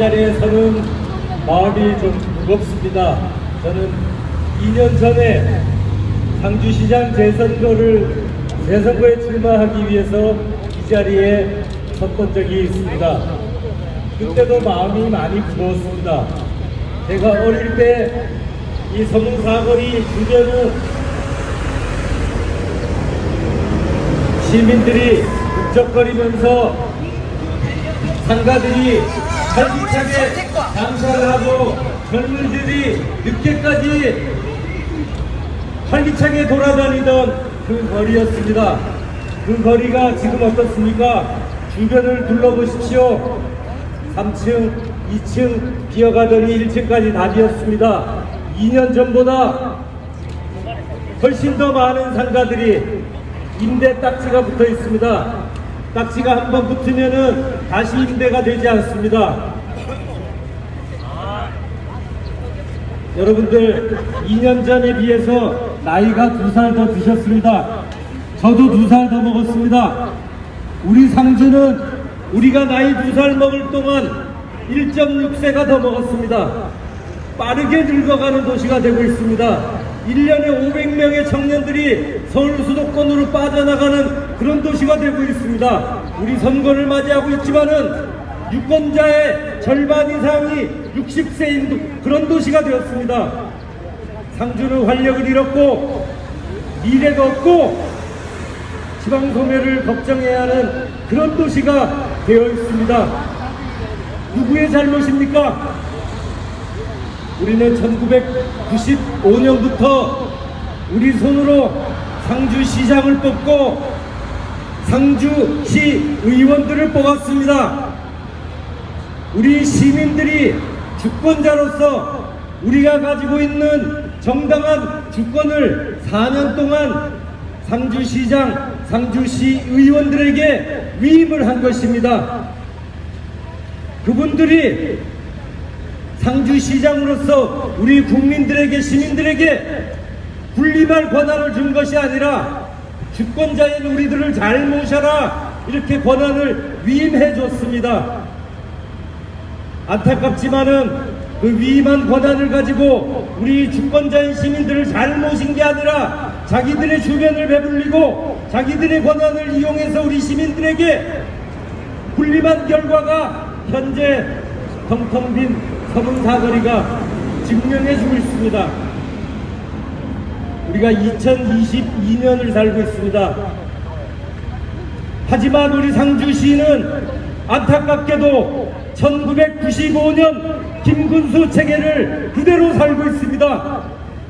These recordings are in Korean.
자리에 서는 마음이 좀 무겁습니다. 저는 2년 전에 상주시장 재선거를 재선거에 출마하기 위해서 이 자리에 섰던 적이 있습니다. 그때도 마음이 많이 무거웠습니다. 제가 어릴 때 이 서문사거리 주변은 시민들이 북적거리면서 상가들이 활기차게 장사를 하고 젊은이들이 늦게까지 활기차게 돌아다니던 그 거리였습니다. 그 거리가 지금 어떻습니까? 주변을 둘러보십시오. 3층, 2층 비어가더니 1층까지 다 비었습니다. 2년 전보다 훨씬 더 많은 상가들이 임대 딱지가 붙어 있습니다. 딱지가 한 번 붙으면은 다시 임대가 되지 않습니다. 여러분들 2년 전에 비해서 나이가 두 살 더 드셨습니다. 저도 두 살 더 먹었습니다. 우리 상주는 우리가 나이 두 살 먹을 동안 1.6세가 더 먹었습니다. 빠르게 늙어가는 도시가 되고 있습니다. 1년에 500명의 청년들이 서울 수도권으로 빠져나가는 그런 도시가 되고 있습니다. 우리 선거를 맞이하고 있지만은 유권자의 절반 이상이 60세인 그런 도시가 되었습니다. 상주는 활력을 잃었고 미래가 없고 지방 소멸을 걱정해야 하는 그런 도시가 되어 있습니다. 누구의 잘못입니까? 우리는 1995년부터 우리 손으로 상주시장을 뽑고 상주시 의원들을 뽑았습니다. 우리 시민들이 주권자로서 우리가 가지고 있는 정당한 주권을 4년 동안 상주시장, 상주시 의원들에게 위임을 한 것입니다. 그분들이 상주시장으로서 우리 국민들에게 시민들에게 군림할 권한을 준 것이 아니라 주권자인 우리들을 잘 모셔라 이렇게 권한을 위임해 줬습니다. 안타깝지만은 그 위임한 권한을 가지고 우리 주권자인 시민들을 잘 모신 게 아니라 자기들의 주변을 배불리고 자기들의 권한을 이용해서 우리 시민들에게 군림한 결과가 현재 텅텅 빈 서문 사거리가 증명해 주고 있습니다. 우리가 2022년을 살고 있습니다. 하지만 우리 상주시는 안타깝게도 1995년 김군수 체계를 그대로 살고 있습니다.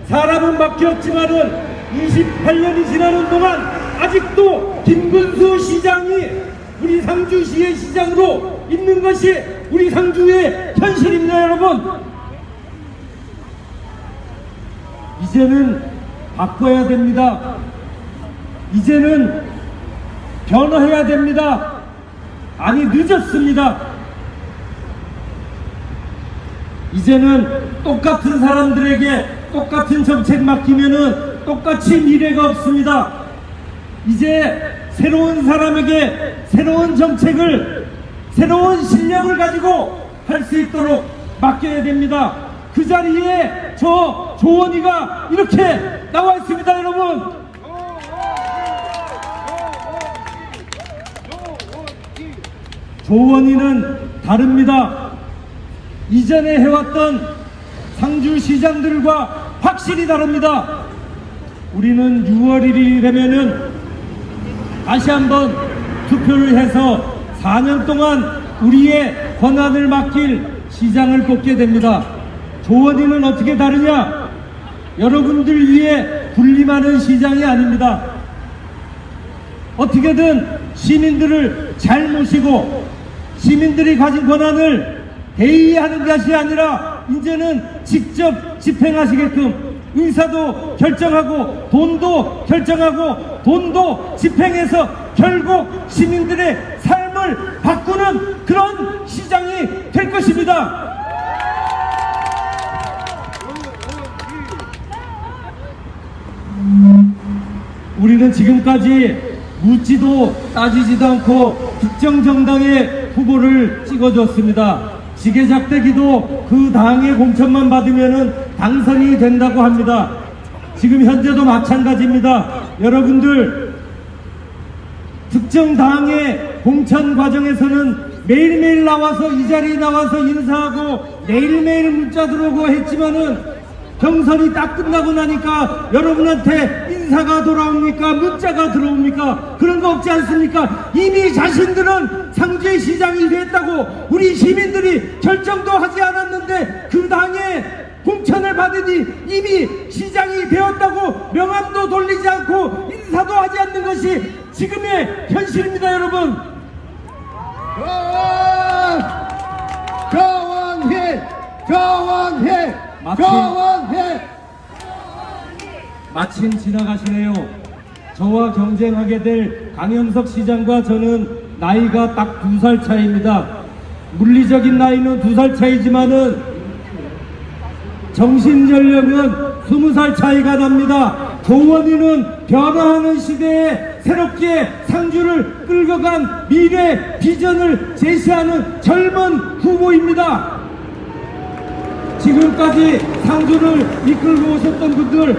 사람은 바뀌었지만은 28년이 지나는 동안 아직도 김군수 시장이 우리 상주시의 시장으로 있는 것이 우리 상주의 현실입니다, 여러분. 이제는 바꿔야 됩니다. 이제는 변화해야 됩니다. 아니, 늦었습니다. 이제는 똑같은 사람들에게 똑같은 정책 맡기면은 똑같이 미래가 없습니다. 이제 새로운 사람에게 새로운 정책을 새로운 실력을 가지고 할 수 있도록 맡겨야 됩니다. 그 자리에 저 조원이가 이렇게 나와 있습니다, 여러분. 조원이는 다릅니다. 이전에 해왔던 상주시장들과 확실히 다릅니다. 우리는 6월 1일이 되면은 다시 한번 투표를 해서 4년 동안 우리의 권한을 맡길 시장을 뽑게 됩니다. 조원이는 어떻게 다르냐? 여러분들 위해 군림하는 시장이 아닙니다. 어떻게든 시민들을 잘 모시고 시민들이 가진 권한을 대의하는 것이 아니라 이제는 직접 집행하시게끔 의사도 결정하고 돈도 결정하고 돈도 집행해서 결국 시민들의 삶 을 바꾸는 그런 시장이 될 것입니다. 우리는 지금까지 묻지도 따지지도 않고 특정 정당의 후보를 찍어줬습니다. 지게작대기도 그 당의 공천만 받으면은 당선이 된다고 합니다. 지금 현재도 마찬가지입니다. 여러분들 특정 당의 공천 과정에서는 매일매일 나와서 이 자리에 나와서 인사하고 매일매일 문자 들어오고 했지만은 경선이 딱 끝나고 나니까 여러분한테 인사가 돌아옵니까? 문자가 들어옵니까? 그런 거 없지 않습니까? 이미 자신들은 상주의 시장이 됐다고 우리 시민들이 결정도 하지 않았는데 그 당에 공천을 받으니 이미 시장이 되었다고 명함도 돌리지 않고 인사도 하지 않는 것이 지금의 현실입니다, 여러분. 조원희 조원희 마침- 마침 지나가시네요. 저와 경쟁하게 될 강영석 시장과 저는 나이가 딱 두 살 차이입니다. 물리적인 나이는 두 살 차이지만은 정신 연령은 스무 살 차이가 납니다. 조원희는 변화하는 시대에 새롭게 상주를 끌고 간 미래 비전을 제시하는 젊은 후보입니다. 지금까지 상주를 이끌고 오셨던 분들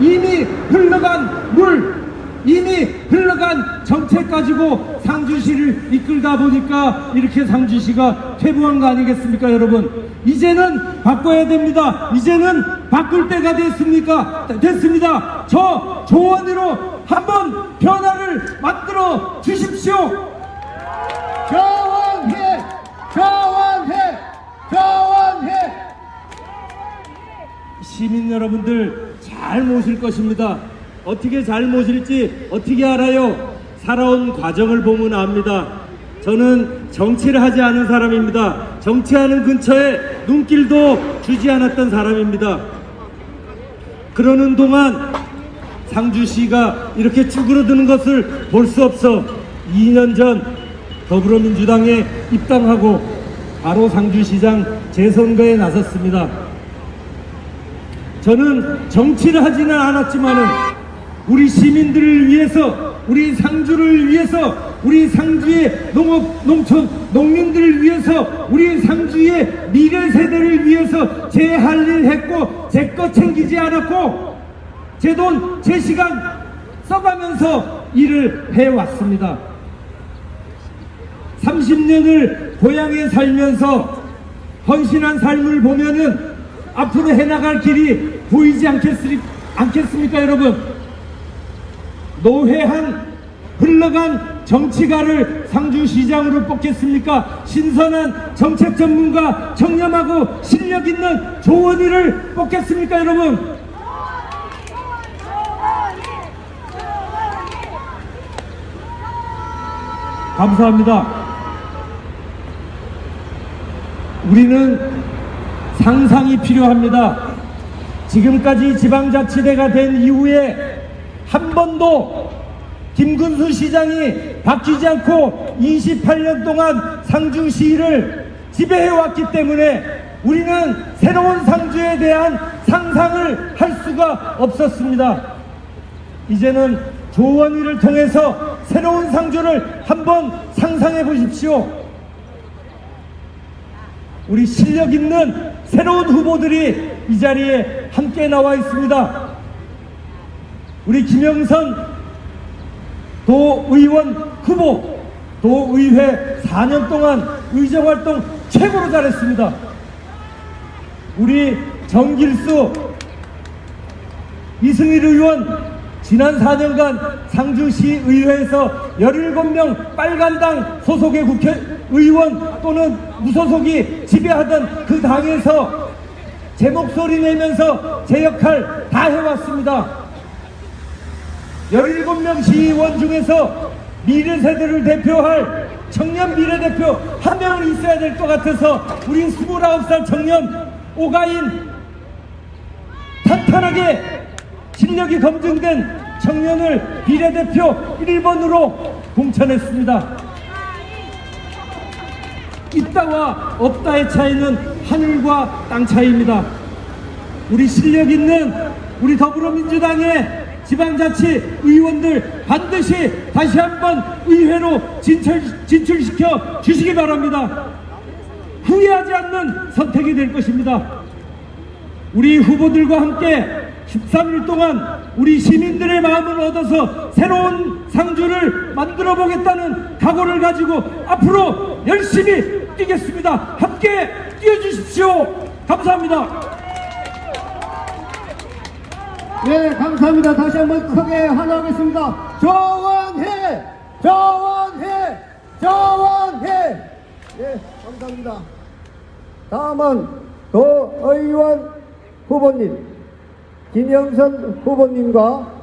이미 흘러간 물 이미 흘러간 정책 가지고 상주시를 이끌다 보니까 이렇게 상주시가 퇴보한 거 아니겠습니까 여러분? 이제는 바꿔야 됩니다. 이제는 바꿀 때가 됐습니까? 됐습니다. 저 조원으로 한번 변화를 만들어 주십시오. 조원희 조원희 조원희 시민 여러분들 잘 모실 것입니다. 어떻게 잘 모실지 어떻게 알아요? 살아온 과정을 보면 압니다. 저는 정치를 하지 않은 사람입니다. 정치하는 근처에 눈길도 주지 않았던 사람입니다. 그러는 동안 상주시가 이렇게 쭈그러드는 것을 볼 수 없어 2년 전 더불어민주당에 입당하고 바로 상주시장 재선거에 나섰습니다. 저는 정치를 하지는 않았지만은 우리 시민들을 위해서 우리 상주를 위해서 우리 상주의 농업 농촌 농민들을 위해서 우리 상주의 미래 세대를 위해서 제 할 일 했고 제 것 챙기지 않았고 제 돈 제 시간 써가면서 일을 해왔습니다. 30년을 고향에 살면서 헌신한 삶을 보면은 앞으로 해나갈 길이 보이지 않겠습, 않겠습니까, 여러분? 노회한 흘러간 정치가를 상주시장으로 뽑겠습니까? 신선한 정책 전문가, 청렴하고 실력 있는 조원희를 뽑겠습니까, 여러분? 감사합니다. 우리는 상상이 필요합니다. 지금까지 지방자치대가 된 이후에 한 번도 김근수 시장이 바뀌지 않고 28년 동안 상주 시를 지배해왔기 때문에 우리는 새로운 상주에 대한 상상을 할 수가 없었습니다. 이제는 조원위를 통해서 새로운 상주를 한번 상상해 보십시오. 우리 실력 있는 새로운 후보들이 이 자리에 함께 나와 있습니다. 우리 김영선 도의원 후보, 도의회 4년 동안 의정활동 최고로 잘했습니다. 우리 정길수 이승일 의원 지난 4년간 상주시 의회에서 17명 빨간당 소속의 국회의원 또는 무소속이 지배하던 그 당에서 제 목소리 내면서 제 역할 다 해왔습니다. 17명 시의원 중에서 미래 세대를 대표할 청년 미래대표 한 명은 있어야 될 것 같아서 우리 29살 청년 오가인 탄탄하게 실력이 검증된 청년을 비례대표 1번으로 공천했습니다. 있다와 없다의 차이는 하늘과 땅 차이입니다. 우리 실력 있는 우리 더불어민주당의 지방자치 의원들 반드시 다시 한번 의회로 진출, 진출시켜 주시기 바랍니다. 후회하지 않는 선택이 될 것입니다. 우리 후보들과 함께 13일 동안 우리 시민들의 마음을 얻어서 새로운 상주를 만들어 보겠다는 각오를 가지고 앞으로 열심히 뛰겠습니다. 함께 뛰어주십시오. 감사합니다. 예, 감사합니다. 다시 한번 크게 환호하겠습니다. 조원해! 조원해! 조원해! 예, 감사합니다. 다음은 도의원 후보님, 김영선 후보님과